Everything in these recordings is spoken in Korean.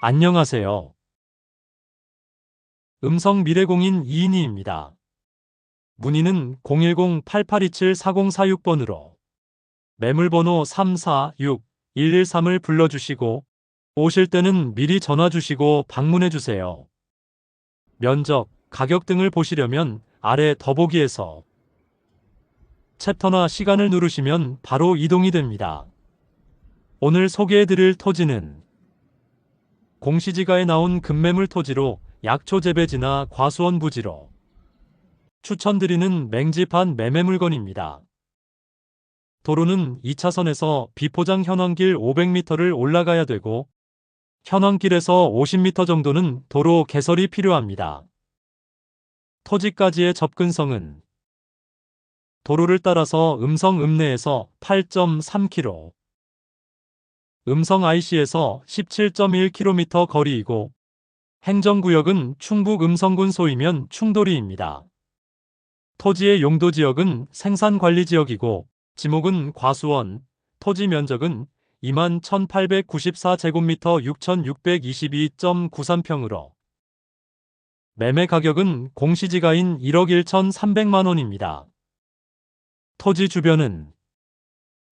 안녕하세요. 음성 미래공인 이인희입니다. 문의는 010-8827-4046번으로 매물번호 346-113을 불러주시고 오실 때는 미리 전화 주시고 방문해 주세요. 면적, 가격 등을 보시려면 아래 더보기에서 챕터나 시간을 누르시면 바로 이동이 됩니다. 오늘 소개해 드릴 토지는 공시지가에 나온 급매물 토지로 약초 재배지나 과수원 부지로 추천드리는 맹지판 매매 물건입니다. 도로는 2차선에서 비포장 현황길 500m를 올라가야 되고 현황길에서 50m 정도는 도로 개설이 필요합니다. 토지까지의 접근성은 도로를 따라서 음성 읍내에서 8.3km, 음성 IC에서 17.1km 거리이고 행정구역은 충북 음성군 소이면 충돌이입니다. 토지의 용도 지역은 생산관리지역이고 지목은 과수원, 토지 면적은 21,894제곱미터 6,622.93평으로 매매 가격은 공시지가인 1억 1,300만원입니다. 토지 주변은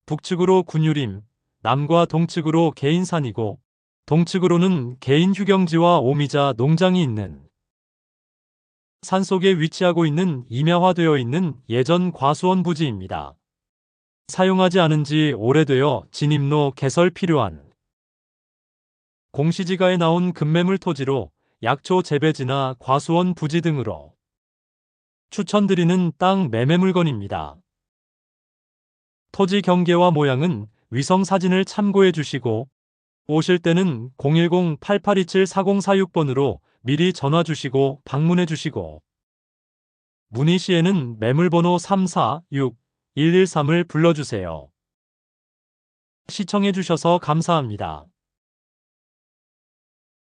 북측으로 군유림, 남과 동측으로 개인산이고 동측으로는 개인 휴경지와 오미자 농장이 있는 산 속에 위치하고 있는 임야화되어 있는 예전 과수원 부지입니다. 사용하지 않은 지 오래되어 진입로 개설 필요한 공시지가에 나온 급매물 토지로 약초 재배지나 과수원 부지 등으로 추천드리는 땅 매매 물건입니다. 토지 경계와 모양은 위성 사진을 참고해 주시고 오실 때는 010-8827-4046번으로 미리 전화 주시고 방문해 주시고 문의 시에는 매물번호 346-113을 불러주세요. 시청해 주셔서 감사합니다.